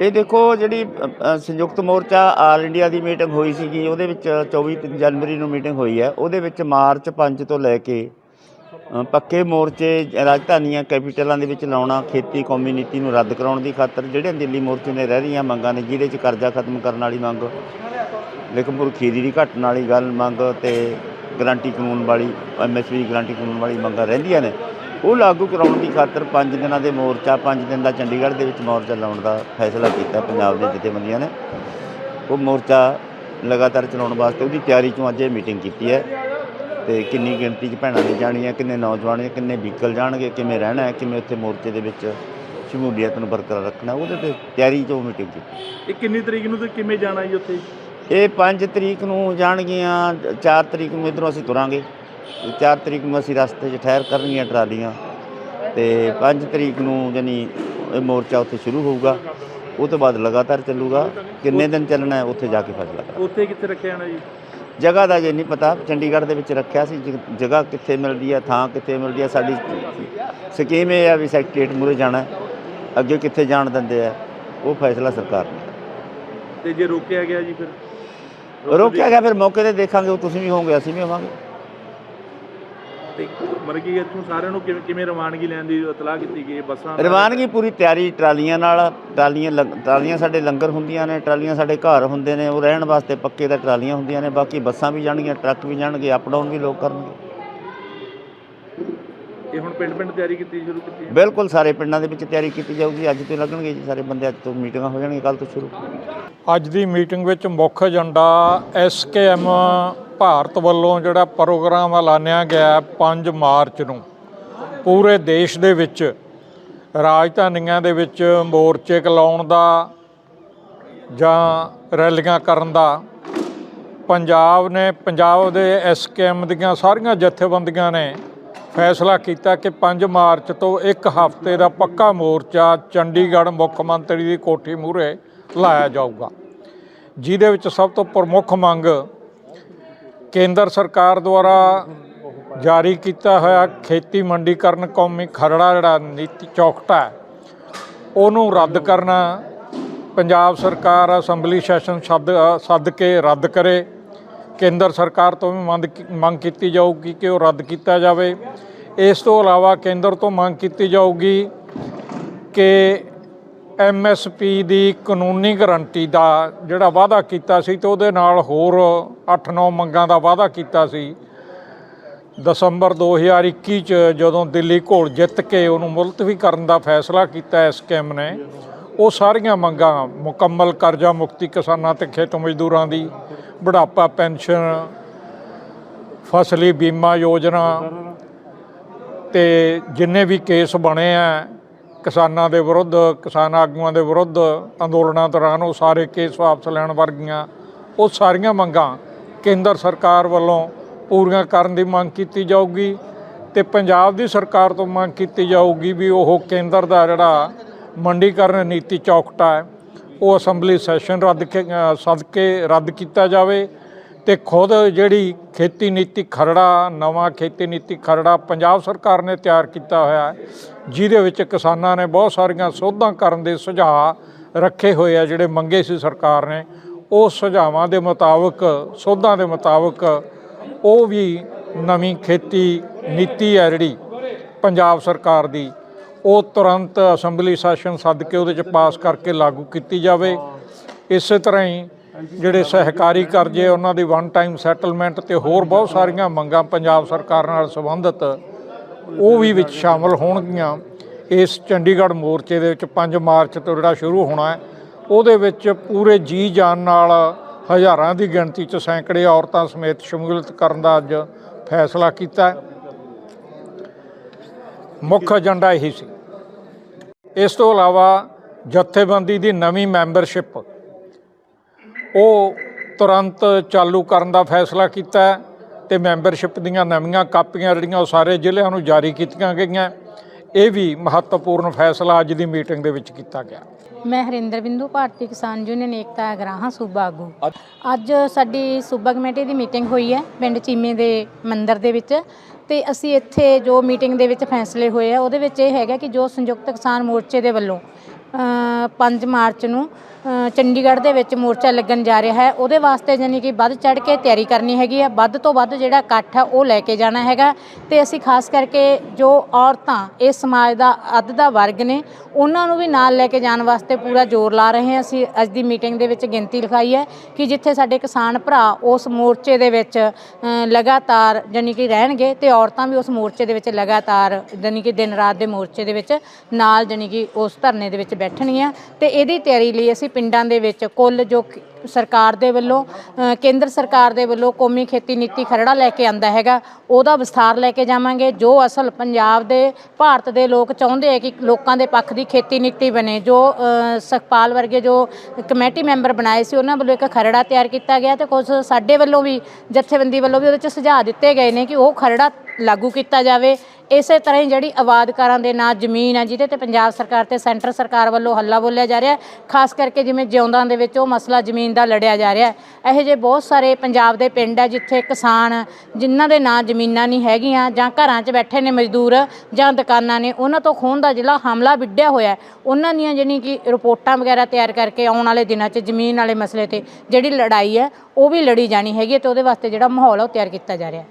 ਇਹ ਦੇਖੋ ਜਿਹੜੀ ਅ, ਅ, ਸੰਯੁਕਤ ਮੋਰਚਾ ਆਲ ਇੰਡੀਆ ਦੀ ਮੀਟਿੰਗ ਹੋਈ ਸੀਗੀ ਉਹਦੇ ਵਿੱਚ 24 ਜਨਵਰੀ ਨੂੰ ਮੀਟਿੰਗ ਹੋਈ ਹੈ। ਉਹਦੇ ਵਿੱਚ ਮਾਰਚ 5 ਤੋਂ ਲੈ ਕੇ ਅ, ਪੱਕੇ ਮੋਰਚੇ ਰਾਜਧਾਨੀਆਂ ਕੈਪੀਟਲਾਂ ਦੇ ਵਿੱਚ ਲਾਉਣਾ ਖੇਤੀ ਕੌਮੀ ਨੀਤੀ ਨੂੰ ਰੱਦ ਕਰਾਉਣ ਦੀ ਖਾਤਰ ਜਿਹੜੇ ਦਿੱਲੀ ਮੋਰਚੇ ਨੇ ਰਹਿ ਰਹੀਆਂ ਮੰਗਾਂ ਨੇ ਜਿਹਦੇ 'ਚ ਕਰਜ਼ਾ ਖਤਮ ਕਰਨ ਵਾਲੀ ਮੰਗ ਲੇਕਿਨਪੁਰ ਖੀਰੀ ਦੀ ਘਟਣ ਵਾਲੀ ਗੱਲ ਮੰਗ ਤੇ ਗਰੰਟੀ ਕਾਨੂੰਨ ਵਾਲੀ ਐਮਐਸਪੀ ਗਰੰਟੀ ਕਾਨੂੰਨ ਵਾਲੀ ਮੰਗਾਂ ਰਹਿੰਦੀਆਂ ਨੇ। ਉਹ ਲਾਗੂ ਕਰਾਉਣ ਦੀ ਖਾਤਰ 5 ਦਿਨਾਂ ਦੇ ਮੋਰਚਾ 5 ਦਿਨ ਦਾ ਚੰਡੀਗੜ੍ਹ ਦੇ ਵਿੱਚ ਮੋਰਚਾ ਲਾਉਣ ਦਾ ਫੈਸਲਾ ਕੀਤਾ ਪੰਜਾਬ ਦੇ ਜਥੇਬੰਦੀਆਂ ਨੇ। ਉਹ ਮੋਰਚਾ ਲਗਾਤਾਰ ਚਲਾਉਣ ਵਾਸਤੇ ਉਹਦੀ ਤਿਆਰੀ ਚੋਂ ਅੱਜ ਇਹ ਮੀਟਿੰਗ ਕੀਤੀ ਹੈ ਤੇ ਕਿੰਨੀ ਗਿਣਤੀ 'ਚ ਭੈਣਾਂ ਨੇ ਜਾਣੀਆਂ ਕਿੰਨੇ ਨੌਜਵਾਨ ਨੇ ਕਿੰਨੇ ਵਹੀਕਲ ਜਾਣਗੇ ਕਿਵੇਂ ਰਹਿਣਾ ਹੈ ਕਿਵੇਂ ਉੱਥੇ ਮੋਰਚੇ ਦੇ ਵਿੱਚ ਸ਼ਮੂਲੀਅਤ ਨੂੰ ਬਰਕਰਾਰ ਰੱਖਣਾ ਉਹਦੇ ਤੇ ਤਿਆਰੀ 'ਚ ਮੀਟਿੰਗ ਕੀਤੀ। ਇਹ ਕਿੰਨੀ ਤਰੀਕ ਨੂੰ ਤੇ ਕਿਵੇਂ ਜਾਣਾ ਜੀ ਉੱਥੇ? ਇਹ 5 ਤਰੀਕ ਨੂੰ ਜਾਣਗੀਆਂ 4 ਤਰੀਕ ਨੂੰ ਇਧਰੋਂ ਅਸੀਂ ਤੁਰਾਂਗੇ। 4 ਤਰੀਕ ਨੂੰ ਅਸੀਂ ਰਸਤੇ 'ਚ ਠਹਿਰ ਕਰਨਗੀਆਂ ਟਰਾਲੀਆਂ ਤੇ 5 ਤਰੀਕ ਨੂੰ ਯਾਨੀ ਇਹ ਮੋਰਚਾ ਉੱਥੇ ਸ਼ੁਰੂ ਹੋਊਗਾ। ਉਹ ਤੋਂ ਬਾਅਦ ਲਗਾਤਾਰ ਚੱਲੂਗਾ। ਕਿੰਨੇ ਦਿਨ ਚੱਲਣਾ ਹੈ ਉੱਥੇ ਜਾ ਕੇ ਫੈਸਲਾ ਕਰਾਂਗੇ। ਉੱਥੇ ਕਿੱਥੇ ਰੱਖਿਆ ਜਾਣਾ ਜੀ? ਜਗ੍ਹਾ ਦਾ ਜੇ ਨਹੀਂ ਪਤਾ ਚੰਡੀਗੜ੍ਹ ਦੇ ਵਿੱਚ ਰੱਖਿਆ ਸੀ ਜਗ੍ਹਾ ਕਿੱਥੇ ਮਿਲਦੀ ਹੈ ਥਾਂ ਕਿੱਥੇ ਮਿਲਦੀ ਹੈ ਸਾਡੀ ਸਕੀਮ ਇਹ ਆ ਵੀ ਸੈਕਟਰੀਏਟ ਮੂਰੇ ਜਾਣਾ। ਅੱਗੇ ਕਿੱਥੇ ਜਾਣ ਦਿੰਦੇ ਆ ਉਹ ਫੈਸਲਾ ਸਰਕਾਰ ਨੇ ਤੇ ਜੇ ਰੋਕਿਆ ਗਿਆ ਜੀ ਫਿਰ? ਰੋਕਿਆ ਗਿਆ ਫਿਰ ਮੌਕੇ ਤੇ ਦੇਖਾਂਗੇ ਉਹ ਤੁਸੀਂ ਵੀ ਹੋਵੋਗੇ ਅਸੀਂ ਵੀ ਹੋਵਾਂਗੇ। ਤੇ ਮਰ ਗਈ ਇੱਥੋਂ ਸਾਰਿਆਂ ਨੂੰ ਕਿਵੇਂ ਕਿਵੇਂ ਰਵਾਨਗੀ ਲੈਣ ਦੀ ਇਤਲਾਹ ਕੀਤੀ ਗਈ ਹੈ? ਬੱਸਾਂ ਨਾਲ? ਰਵਾਨਗੀ ਪੂਰੀ ਤਿਆਰੀ ਟਰਾਲੀਆਂ ਨਾਲ ਟਰਾਲੀਆਂ ਲੰਗ- ਟਰਾਲੀਆਂ ਸਾਡੇ ਲੰਗਰ ਹੁੰਦੀਆਂ ਨੇ ਟਰਾਲੀਆਂ ਸਾਡੇ ਘਰ ਹੁੰਦੇ ਨੇ ਉਹ ਰਹਿਣ ਵਾਸਤੇ ਪੱਕੇ ਦਾ ਟਰਾਲੀਆਂ ਹੁੰਦੀਆਂ ਨੇ ਬਾਕੀ ਬੱਸਾਂ ਵੀ ਜਾਣਗੀਆਂ ਟਰੱਕ ਵੀ ਜਾਣਗੇ ਅਪ ਡਾਊਨ ਵੀ ਲੋਕ ਕਰਨਗੇ ਇਹ ਹੁਣ ਪਿੰਡ ਪਿੰਡ ਤਿਆਰੀ ਕੀਤੀ ਸ਼ੁਰੂ ਕੀਤੀ ਹੈ ਬਿਲਕੁਲ ਸਾਰੇ ਪਿੰਡਾਂ ਦੇ ਵਿੱਚ ਤਿਆਰੀ ਕੀਤੀ ਜਾਊਗੀ ਅੱਜ ਤੋਂ ਲੱਗਣਗੇ ਜੀ ਸਾਰੇ ਬੰਦੇ ਅੱਜ ਤੋਂ ਮੀਟਿੰਗਾਂ ਹੋ ਜਾਣਗੀਆਂ ਕੱਲ ਤੋਂ ਸ਼ੁਰੂ ਅੱਜ ਦੀ ਮੀਟਿੰਗ ਵਿੱਚ ਮੁੱਖ ਏਜੰਡਾ ਐਸਕੇਐਮ ਭਾਰਤ ਵੱਲੋਂ ਜਿਹੜਾ ਪ੍ਰੋਗਰਾਮ ਐਲਾਨਿਆ ਗਿਆ ਹੈ 5 ਮਾਰਚ ਨੂੰ, ਪੂਰੇ ਦੇਸ਼ ਦੇ ਵਿੱਚ, ਰਾਜਧਾਨੀਆਂ ਦੇ ਵਿੱਚ ਮੋਰਚੇ ਕਲਾਉਣ ਦਾ ਜਾਂ ਰੈਲੀਆਂ ਕਰਨ ਦਾ, ਪੰਜਾਬ ਨੇ, ਪੰਜਾਬ ਦੇ ਐਸਕੇਐਮ ਦੀਆਂ ਸਾਰੀਆਂ ਜਥੇਬੰਦੀਆਂ ਨੇ ਫੈਸਲਾ ਕੀਤਾ ਕਿ 5 ਮਾਰਚ ਤੋਂ ਇੱਕ ਹਫ਼ਤੇ ਦਾ ਪੱਕਾ ਮੋਰਚਾ ਚੰਡੀਗੜ੍ਹ ਮੁੱਖ ਮੰਤਰੀ ਦੀ ਕੋਠੀ ਮੂਹਰੇ ਲਾਇਆ ਜਾਊਗਾ। ਜਿਹਦੇ ਵਿੱਚ ਸਭ ਤੋਂ ਪ੍ਰਮੁੱਖ ਮੰਗ ਕੇਂਦਰ ਸਰਕਾਰ ਦੁਆਰਾ ਜਾਰੀ ਕੀਤਾ ਹੋਇਆ ਖੇਤੀ ਮੰਡੀਕਰਨ ਕੌਮੀ ਖਰੜਾ ਜਿਹੜਾ ਨੀਤੀ ਚੌਕਟਾ ਉਹਨੂੰ ਰੱਦ ਕਰਨਾ ਪੰਜਾਬ ਸਰਕਾਰ ਅਸੈਂਬਲੀ ਸੈਸ਼ਨ ਸੱਦ ਸੱਦ ਕੇ ਰੱਦ ਕਰੇ। ਕੇਂਦਰ ਸਰਕਾਰ ਤੋਂ ਵੀ ਮੰਗ ਮੰਗ ਕੀਤੀ ਜਾਊਗੀ ਕਿ ਉਹ ਰੱਦ ਕੀਤਾ ਜਾਵੇ। ਇਸ ਤੋਂ ਇਲਾਵਾ ਕੇਂਦਰ ਤੋਂ ਮੰਗ ਕੀਤੀ ਜਾਊਗੀ ਕਿ ਐਮਐਸਪੀ ਦੀ ਕਾਨੂੰਨੀ ਗਰੰਟੀ ਦਾ ਜਿਹੜਾ ਵਾਅਦਾ ਕੀਤਾ ਸੀ ਤੇ ਉਹਦੇ ਨਾਲ ਹੋਰ 8-9 ਮੰਗਾਂ ਦਾ ਵਾਅਦਾ ਕੀਤਾ ਸੀ। ਦਸੰਬਰ 2021 ਚ ਜਦੋਂ ਦਿੱਲੀ ਘੋਲ ਜਿੱਤ ਕੇ ਉਹਨੂੰ ਮੁਲਤਵੀ ਕਰਨ ਦਾ ਫੈਸਲਾ ਕੀਤਾ ਇਸ ਸਕੀਮ ਨੇ, ਉਹ ਸਾਰੀਆਂ ਮੰਗਾਂ, ਮੁਕੰਮਲ ਕਰਜ਼ਾ ਮੁਕਤੀ ਕਿਸਾਨਾਂ ਤੇ ਖੇਤ ਮਜ਼ਦੂਰਾਂ ਦੀ, ਬੁਢਾਪਾ ਪੈਨਸ਼ਨ, ਫਸਲੀ ਬੀਮਾ ਯੋਜਨਾ ਤੇ ਜਿੰਨੇ ਵੀ ਕੇਸ ਬਣੇ ਆ ਕਿਸਾਨਾਂ ਦੇ ਵਿਰੁੱਧ ਕਿਸਾਨ ਆਗੂਆਂ ਦੇ ਵਿਰੁੱਧ ਅੰਦੋਲਨਾਂ ਦੌਰਾਨ ਉਹ ਸਾਰੇ ਕੇਸ ਵਾਪਸ ਲੈਣ ਵਰਗੀਆਂ ਉਹ ਸਾਰੀਆਂ ਮੰਗਾਂ ਕੇਂਦਰ ਸਰਕਾਰ ਵੱਲੋਂ ਪੂਰੀਆਂ ਕਰਨ ਦੀ ਮੰਗ ਕੀਤੀ ਜਾਊਗੀ ਤੇ ਪੰਜਾਬ ਦੀ ਸਰਕਾਰ ਤੋਂ ਮੰਗ ਕੀਤੀ ਜਾਊਗੀ ਵੀ ਉਹ ਕੇਂਦਰ ਦਾ ਜਿਹੜਾ ਮੰਡੀਕਰਨ ਨੀਤੀ ਚੌਕਟਾ ਹੈ ਉਹ ਅਸੈਂਬਲੀ ਸੈਸ਼ਨ ਰੱਦ ਕੇ ਅ, ਕੇ ਰੱਦ ਕੀਤਾ ਜਾਵੇ ਤੇ ਖੁਦ ਜਿਹੜੀ ਖੇਤੀ ਨੀਤੀ ਖਰੜਾ ਨਵਾਂ ਖੇਤੀ ਨੀਤੀ ਖਰੜਾ ਪੰਜਾਬ ਸਰਕਾਰ ਨੇ ਤਿਆਰ ਕੀਤਾ ਹੋਇਆ ਹੈ ਜਿਹਦੇ ਵਿੱਚ ਕਿਸਾਨਾਂ ਨੇ ਬਹੁਤ ਸਾਰੀਆਂ ਸੋਧਾਂ ਕਰਨ ਦੇ ਸੁਝਾਅ ਰੱਖੇ ਹੋਏ ਆ ਜਿਹੜੇ ਮੰਗੇ ਸੀ ਸਰਕਾਰ ਨੇ। ਉਹ ਸੁਝਾਵਾਂ ਦੇ ਮੁਤਾਬਕ ਸੋਧਾਂ ਦੇ ਮੁਤਾਬਕ ਉਹ ਵੀ ਨਵੀਂ ਖੇਤੀ ਨੀਤੀ ਹੈ ਜਿਹੜੀ ਪੰਜਾਬ ਸਰਕਾਰ ਦੀ ਉਹ ਤੁਰੰਤ ਅਸੈਂਬਲੀ ਸੈਸ਼ਨ ਸੱਦ ਕੇ ਉਹਦੇ ਚ ਪਾਸ ਕਰਕੇ ਲਾਗੂ ਕੀਤੀ ਜਾਵੇ। ਇਸੇ ਤਰ੍ਹਾਂ ਹੀ ਜਿਹੜੇ ਸਹਿਕਾਰੀ ਕਰਜ਼ੇ, ਉਹਨਾਂ ਦੀ ਵਨ ਟਾਈਮ ਸੈਟਲਮੈਂਟ ਤੇ ਹੋਰ ਬਹੁਤ ਸਾਰੀਆਂ ਮੰਗਾਂ ਪੰਜਾਬ ਸਰਕਾਰ ਨਾਲ ਸੰਬੰਧਿਤ, ਉਹ ਵੀ ਵਿੱਚ ਸ਼ਾਮਲ ਹੋਣਗੀਆਂ। ਇਸ ਚੰਡੀਗੜ੍ਹ ਮੋਰਚੇ ਦੇ ਵਿੱਚ 5 ਮਾਰਚ ਤੋਂ ਜਿਹੜਾ ਸ਼ੁਰੂ ਹੋਣਾ ਹੈ, ਉਹਦੇ ਵਿੱਚ ਪੂਰੇ ਜੀ ਜਾਨ ਨਾਲ ਹਜ਼ਾਰਾਂ ਦੀ ਗਿਣਤੀ 'ਚ ਸੈਂਕੜੇ ਔਰਤਾਂ ਸਮੇਤ ਸ਼ਮੂਲੀਅਤ ਕਰਨ ਦਾ ਅੱਜ ਫੈਸਲਾ ਕੀਤਾ ਮੁੱਖ ਏਜੰਡਾ ਇਹੀ ਸੀ। ਇਸ ਤੋਂ ਇਲਾਵਾ ਜਥੇਬੰਦੀ ਦੀ ਨਵੀਂ ਮੈਂਬਰਸ਼ਿਪ ਉਹ ਤੁਰੰਤ ਚਾਲੂ ਕਰਨ ਦਾ ਫੈਸਲਾ ਕੀਤਾ ਤੇ ਮੈਂਬਰਸ਼ਿਪ ਦੀਆਂ ਨਵੀਆਂ ਕਾਪੀਆਂ ਜਿਹੜੀਆਂ ਉਹ ਸਾਰੇ ਜ਼ਿਲ੍ਹਿਆਂ ਨੂੰ ਜਾਰੀ ਕੀਤੀਆਂ ਗਈਆਂ। ਇਹ ਵੀ ਮਹੱਤਵਪੂਰਨ ਫੈਸਲਾ ਅੱਜ ਦੀ ਮੀਟਿੰਗ ਦੇ ਵਿੱਚ ਕੀਤਾ ਗਿਆ। ਮੈਂ ਹਰਿੰਦਰ ਬਿੰਦੂ ਭਾਰਤੀ ਕਿਸਾਨ ਯੂਨੀਅਨ ਏਕਤਾ ਅਗਰਾਹਾਂ ਸੂਬਾ ਆਗੂ। ਅੱਜ ਸਾਡੀ ਸੂਬਾ ਕਮੇਟੀ ਦੀ ਮੀਟਿੰਗ ਹੋਈ ਹੈ ਪਿੰਡ ਚੀਮੇ ਦੇ ਮੰਦਿਰ ਦੇ ਵਿੱਚ ਤੇ ਅਸੀਂ ਇੱਥੇ ਜੋ ਮੀਟਿੰਗ ਦੇ ਵਿੱਚ ਫੈਸਲੇ ਹੋਏ ਆ ਉਹਦੇ ਵਿੱਚ ਇਹ ਹੈਗਾ ਕਿ ਜੋ ਸੰਯੁਕਤ ਕਿਸਾਨ ਮੋਰਚੇ ਦੇ ਵੱਲੋਂ ਅ, 5 ਮਾਰਚ ਨੂੰ ਚੰਡੀਗੜ੍ਹ ਦੇ ਵਿੱਚ ਮੋਰਚਾ ਲੱਗਣ ਜਾ ਰਿਹਾ ਹੈ। ਉਹਦੇ ਵਾਸਤੇ ਯਾਨੀ ਕਿ ਵੱਧ ਚੜ ਕੇ ਤਿਆਰੀ ਕਰਨੀ ਹੈਗੀ ਹੈ ਵੱਧ ਤੋਂ ਵੱਧ ਜਿਹੜਾ ਇਕੱਠ ਹੈ ਉਹ ਲੈ ਕੇ ਜਾਣਾ ਹੈਗਾ। ਤੇ ਅਸੀਂ ਖਾਸ ਕਰਕੇ ਜੋ ਔਰਤਾਂ ਇਸ ਸਮਾਜ ਦਾ ਅੱਧ ਦਾ ਵਰਗ ਨੇ, ਉਹਨਾਂ ਨੂੰ ਵੀ ਨਾਲ ਲੈ ਕੇ ਜਾਣ ਵਾਸਤੇ ਪੂਰਾ ਜ਼ੋਰ ਲਾ ਰਹੇ ਹਾਂ। ਅਸੀਂ ਅੱਜ ਦੀ ਮੀਟਿੰਗ ਦੇ ਵਿੱਚ ਗਿਣਤੀ ਲਿਖਾਈ ਹੈ ਕਿ ਜਿੱਥੇ ਸਾਡੇ ਕਿਸਾਨ ਭਰਾ ਉਸ ਮੋਰਚੇ ਦੇ ਵਿੱਚ ਲਗਾਤਾਰ ਯਾਨੀ ਕਿ ਰਹਿਣਗੇ ਤੇ ਔਰਤਾਂ ਵੀ ਉਸ ਮੋਰਚੇ ਦੇ ਵਿੱਚ ਲਗਾਤਾਰ ਯਾਨੀ ਕਿ ਦਿਨ ਰਾਤ ਦੇ ਮੋਰਚੇ ਦੇ ਵਿੱਚ ਨਾਲ ਯਾਨੀ ਕਿ ਉਸ ਧਰਨੇ ਦੇ ਵਿੱਚ ਬੈਠਣਗੀਆਂ। ਤੇ ਇਹਦੀ ਤਿਆਰੀ ਲਈ ਅਸੀਂ ਪਿੰਡਾਂ ਦੇ ਵਿੱਚ ਕੁੱਲ ਜੋ ਸਰਕਾਰ ਦੇ ਵੱਲੋਂ ਕੇਂਦਰ ਸਰਕਾਰ ਦੇ ਵੱਲੋਂ ਕੌਮੀ ਖੇਤੀ ਨੀਤੀ ਖਰੜਾ ਲੈ ਕੇ ਆਂਦਾ ਹੈਗਾ ਉਹਦਾ ਵਿਸਥਾਰ ਲੈ ਕੇ ਜਾਵਾਂਗੇ। ਜੋ ਅਸਲ ਪੰਜਾਬ ਦੇ ਭਾਰਤ ਦੇ ਲੋਕ ਚਾਹੁੰਦੇ ਹੈ ਕਿ ਲੋਕਾਂ ਦੇ ਪੱਖ ਦੀ ਖੇਤੀ ਨੀਤੀ ਬਣੇ ਜੋ ਅ, ਸੁਖਪਾਲ ਵਰਗੇ ਜੋ ਕਮੇਟੀ ਮੈਂਬਰ ਬਣਾਏ ਸੀ ਉਹਨਾਂ ਵੱਲੋਂ ਇੱਕ ਖਰੜਾ ਤਿਆਰ ਕੀਤਾ ਗਿਆ ਤੇ ਕੁਝ ਸਾਡੇ ਵੱਲੋਂ ਵੀ ਜਥੇਬੰਦੀ ਵੱਲੋਂ ਵੀ ਉਹਦੇ ਚ ਸੁਝਾਅ ਦਿੱਤੇ ਗਏ ਨੇ ਕਿ ਉਹ ਖਰੜਾ ਲਾਗੂ ਕੀਤਾ ਜਾਵੇ। ਇਸੇ ਤਰ੍ਹਾਂ ਹੀ ਜਿਹੜੀ ਆਬਾਦਕਾਰਾਂ ਦੇ ਨਾਂ ਜ਼ਮੀਨ ਹੈ, ਜਿਹਦੇ ਤੇ ਪੰਜਾਬ ਸਰਕਾਰ ਤੇ ਸੈਂਟਰ ਸਰਕਾਰ ਵੱਲੋਂ ਹੱਲਾ ਬੋਲਿਆ ਜਾ ਰਿਹਾ ਖਾਸ ਕਰਕੇ ਜਿਵੇਂ ਜਿਉਂਦਾਂ ਦੇ ਵਿੱਚ ਉਹ ਮਸਲਾ ਜ਼ਮੀਨ ਦਾ ਲੜਿਆ ਜਾ ਰਿਹਾ ਇਹੋ ਜਿਹੇ ਬਹੁਤ ਸਾਰੇ ਪੰਜਾਬ ਦੇ ਪਿੰਡ ਹੈ, ਜਿੱਥੇ ਕਿਸਾਨ ਜਿਨ੍ਹਾਂ ਦੇ ਨਾਂ ਜ਼ਮੀਨਾਂ ਨਹੀਂ ਹੈਗੀਆਂ ਜਾਂ ਘਰਾਂ 'ਚ ਬੈਠੇ ਨੇ ਮਜ਼ਦੂਰ ਜਾਂ ਦੁਕਾਨਾਂ ਨੇ, ਉਹਨਾਂ ਤੋਂ ਖੋਹਣ ਦਾ ਜਿਹੜਾ ਹਮਲਾ ਵਿੱਢਿਆ ਹੋਇਆ ਉਹਨਾਂ ਦੀਆਂ ਜਿਹੜੀ ਕਿ ਰਿਪੋਰਟਾਂ ਵਗੈਰਾ ਤਿਆਰ ਕਰਕੇ ਆਉਣ ਵਾਲੇ ਦਿਨਾਂ 'ਚ ਜ਼ਮੀਨ ਵਾਲੇ ਮਸਲੇ ਤੇ ਜਿਹੜੀ ਲੜਾਈ ਹੈ, ਉਹ ਵੀ ਲੜੀ ਜਾਣੀ ਹੈਗੀ ਹੈ ਤੇ ਉਹਦੇ ਵਾਸਤੇ ਜਿਹੜਾ ਮਾਹੌਲ ਹੈ, ਉਹ ਤਿਆਰ ਕੀਤਾ ਜਾ ਰਿਹਾ